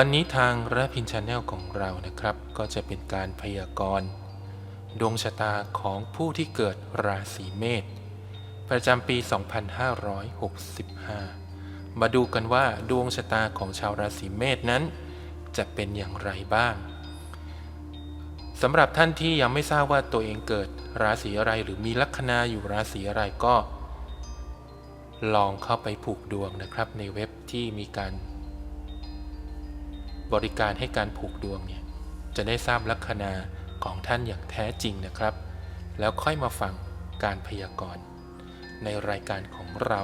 วันนี้ทางระพินชาแนลของเรานะครับ ก็จะเป็นการพยากรณ์ดวงชะตาของผู้ที่เกิดราศีเมษประจำปี 2565 มาดูกันว่าดวงชะตาของชาวราศีเมษนั้น จะเป็นอย่างไรบ้างสำหรับท่านที่ยังไม่ทราบว่าตัวเองเกิดราศีอะไรหรือมีลัคนาอยู่ราศีอะไรก็ ลองเข้าไปผูกดวงนะครับในเว็บที่มีการ บริการให้การผูกดวงเนี่ยจะได้ทราบลัคนาของท่านอย่างแท้จริงนะครับ แล้วค่อยมาฟังการพยากรณ์ในรายการของเรา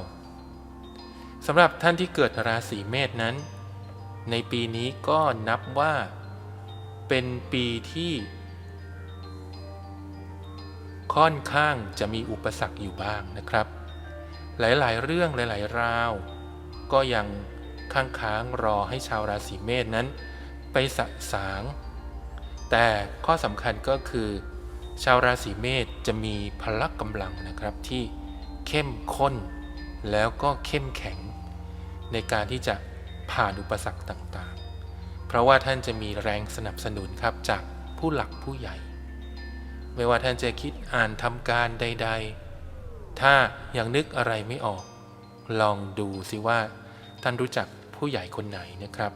สำหรับท่านที่เกิดราศีเมษนั้น ในปีนี้ก็นับว่าเป็นปีที่ ค่อนข้างจะมีอุปสรรคอยู่บ้างนะครับ หลายๆ เรื่องหลาย ๆ ราว ก็ยัง ค้างค้างรอให้ชาวราศีเมษนั้น ไปสะสาง แต่ข้อสำคัญก็คือ ชาวราศีเมษจะมีพละกำลังนะครับที่เข้มข้น แล้วก็เข้มแข็ง ในการที่จะผ่านอุปสรรคต่างๆ เพราะว่าท่านจะมีแรงสนับสนุนครับจากผู้หลักผู้ใหญ่ ไม่ว่าท่านจะคิดอ่านทำการใด ๆ ถ้ายังนึกอะไรไม่ออก ลองดูสิว่าท่านรู้จัก ผู้ใหญ่คนไหนนะครับ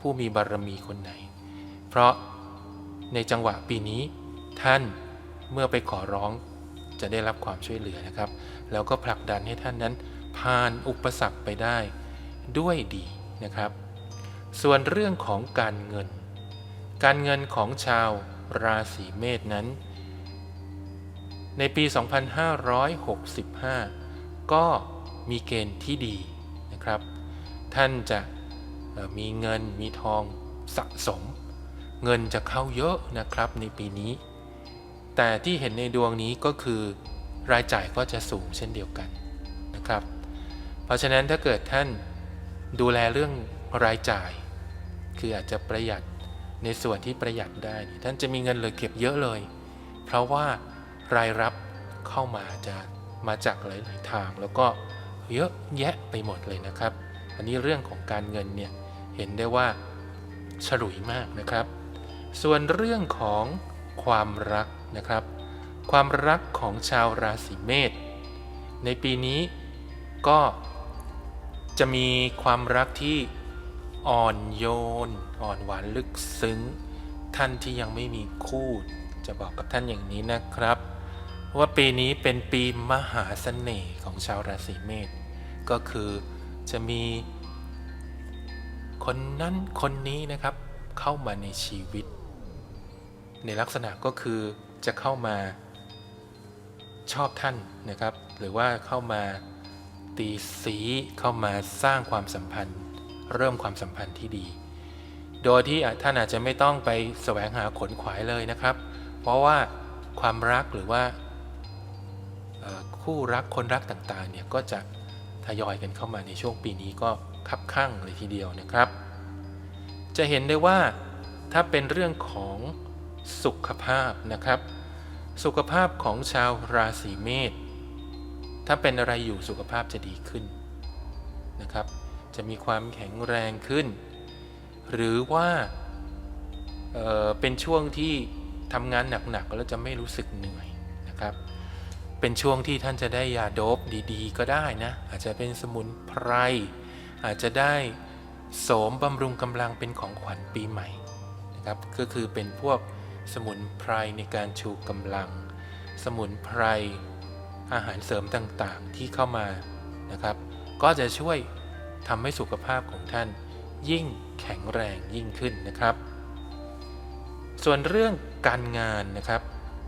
ผู้มีบารมีคนไหน เพราะในจังหวะปีนี้ท่านเมื่อไปขอร้องจะได้รับความช่วยเหลือนะครับ แล้วก็ผลักดันให้ท่านนั้น ผ่านอุปสรรคไปได้ด้วยดีนะครับ ส่วนเรื่องของการเงิน การเงินของชาวราศีเมษนั้น ในปี 2565 ก็มีเกณฑ์ที่ดีนะครับ ท่านจะมีเงินมีทองสะสม เงินจะเข้าเยอะนะครับในปีนี้ แต่ที่เห็นในดวงนี้ก็คือรายจ่ายก็จะสูงเช่นเดียวกันนะครับ เพราะฉะนั้นถ้าเกิดท่านดูแลเรื่องรายจ่าย คืออาจจะประหยัดในส่วนที่ประหยัดได้ ท่านจะมีเงินเหลือเก็บเยอะเลย เพราะว่ารายรับเข้ามาจะมาจากหลาย ๆ ทาง แล้วก็เยอะแยะไปหมดเลยนะครับ อันนี้เรื่องของการเงินเนี่ยเห็นได้ว่าฉลุยมากนะครับ ส่วนเรื่องของความรักนะครับ ความรักของชาวราศีเมษในปีนี้ก็จะมีความรักที่อ่อนโยน อ่อนหวานลึกซึ้ง ท่านที่ยังไม่มีคู่จะบอกกับท่านอย่างนี้นะครับ ว่าปีนี้เป็นปีมหาเสน่ห์ของชาวราศีเมษก็คือ จะมีคนนั้นคนนี้นะครับเข้ามาในชีวิต ในลักษณะก็คือจะเข้ามาชอบท่านนะครับ หรือว่าเข้ามาตีสีเข้ามาสร้างความสัมพันธ์ เริ่มความสัมพันธ์ที่ดี โดยที่ท่านอาจจะไม่ต้องไปแสวงหาขนขวายเลยนะครับ เพราะว่าความรักหรือว่าคู่รักคนรักต่างๆเนี่ยก็จะ ทยอยกันเข้ามาในช่วงปีนี้ก็คับข้างเลยทีเดียวนะครับ จะเห็นได้ว่าถ้าเป็นเรื่องของสุขภาพนะครับ สุขภาพของชาวราศีเมษถ้าเป็นอะไรอยู่สุขภาพจะดีขึ้นนะครับ จะมีความแข็งแรงขึ้น หรือว่าเเป็นช่วงที่ทำงานหนักๆแล้วจะไม่รู้สึกเหนื่อยนะครับ เป็นช่วงที่ท่านจะได้ยาโดบดีๆ ก็ได้นะ อาจจะเป็นสมุนไพร อาจจะได้โสมบำรุงกำลังเป็นของขวัญปีใหม่นะครับ ก็คือเป็นพวกสมุนไพรในการชูกำลัง สมุนไพร อาหารเสริมต่างๆที่เข้ามานะครับ ก็จะช่วยทำให้สุขภาพของท่านยิ่งแข็งแรงยิ่งขึ้นนะครับ ส่วนเรื่องการงานนะครับ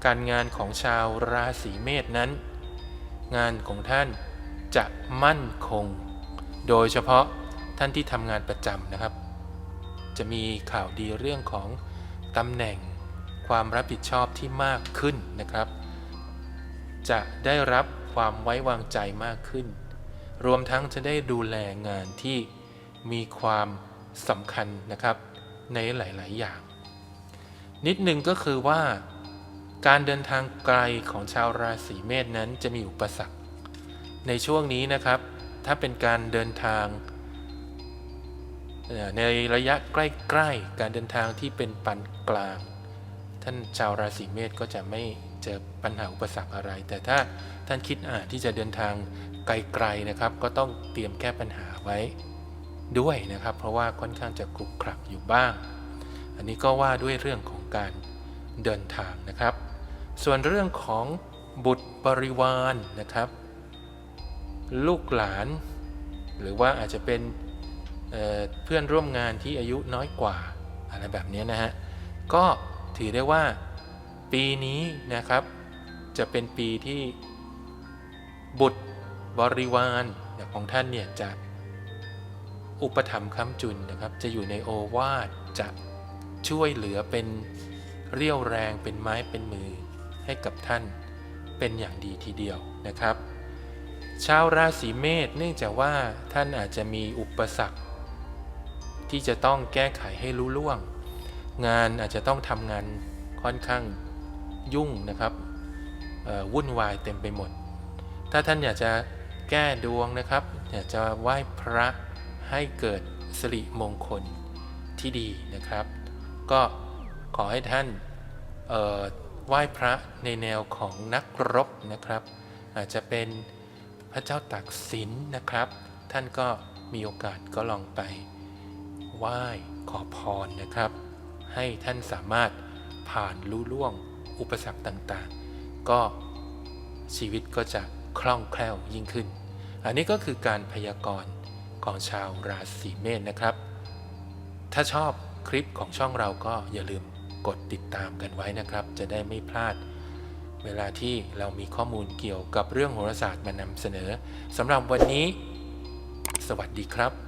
การงานของชาวราศีเมษนั้น งานของท่านจะมั่นคง โดยเฉพาะท่านที่ทำงานประจำนะครับ จะมีข่าวดีเรื่องของตำแหน่งความรับผิดชอบที่มากขึ้นนะครับ จะได้รับความไว้วางใจมากขึ้น รวมทั้งจะได้ดูแลงานที่มีความสำคัญนะครับในหลาย ๆ อย่าง นิดนึงก็คือว่า การเดินทางไกลของชาวราศีเมษนั้นจะมีอุปสรรค ในช่วงนี้นะครับ ถ้าเป็นการเดินทาง ในระยะใกล้ๆ การเดินทางที่เป็นปานกลาง ท่านชาวราศีเมษก็จะไม่เจอปัญหาอุปสรรคอะไร แต่ถ้าท่านคิดอ่าที่จะเดินทางไกลๆนะครับ ก็ต้องเตรียมแก้ปัญหาไว้ด้วยนะครับ เพราะว่าค่อนข้างจะขรุกขลักอยู่บ้าง อันนี้ก็ว่าด้วยเรื่องของการ เดินทางนะครับ ส่วนเรื่องของบุตรบริวารนะครับ ลูกหลาน หรือว่าอาจจะเป็นเเพื่อนร่วมงานที่อายุน้อยกว่าอะไรแบบนี้นะฮะ ก็ถือได้ว่าปีนี้นะครับ จะเป็นปีที่บุตรบริวารของท่านเนี่ยจะอุปถัมภ์ค้ำจุนนะครับ จะอยู่ในโอวาทจะช่วยเหลือเป็น เรี่ยวแรงเป็นไม้เป็นมือให้กับท่านเป็นอย่างดีทีเดียวนะครับ ชาวราศีเมษเนื่องจากว่าท่านอาจจะมีอุปสรรค ที่จะต้องแก้ไขให้รู้ล่วง งานอาจจะต้องทำงานค่อนข้างยุ่งนะครับวุ่นวายเต็มไปหมด ถ้าท่านอยากจะแก้ดวงนะครับ อยากจะไหว้พระให้เกิดสิริมงคลที่ดีนะครับ ก็ ขอให้ท่านไหว้พระในแนวของนักรบนะครับ อาจจะเป็นพระเจ้าตากสินนะครับ ท่านก็มีโอกาสก็ลองไปไหว้ขอพรนะครับ ให้ท่านสามารถผ่านลุล่วงอุปสรรคต่างๆ ก็ชีวิตก็จะคล่องแคล่วยิ่งขึ้น อันนี้ก็คือการพยากรณ์ของชาวราศีเมษนะครับ ถ้าชอบคลิปของช่องเราก็อย่าลืม กดติดตามกันไว้นะครับ จะได้ไม่พลาด เวลาที่เรามีข้อมูลเกี่ยวกับเรื่องโหราศาสตร์มานำเสนอสำหรับวันนี้ สวัสดีครับ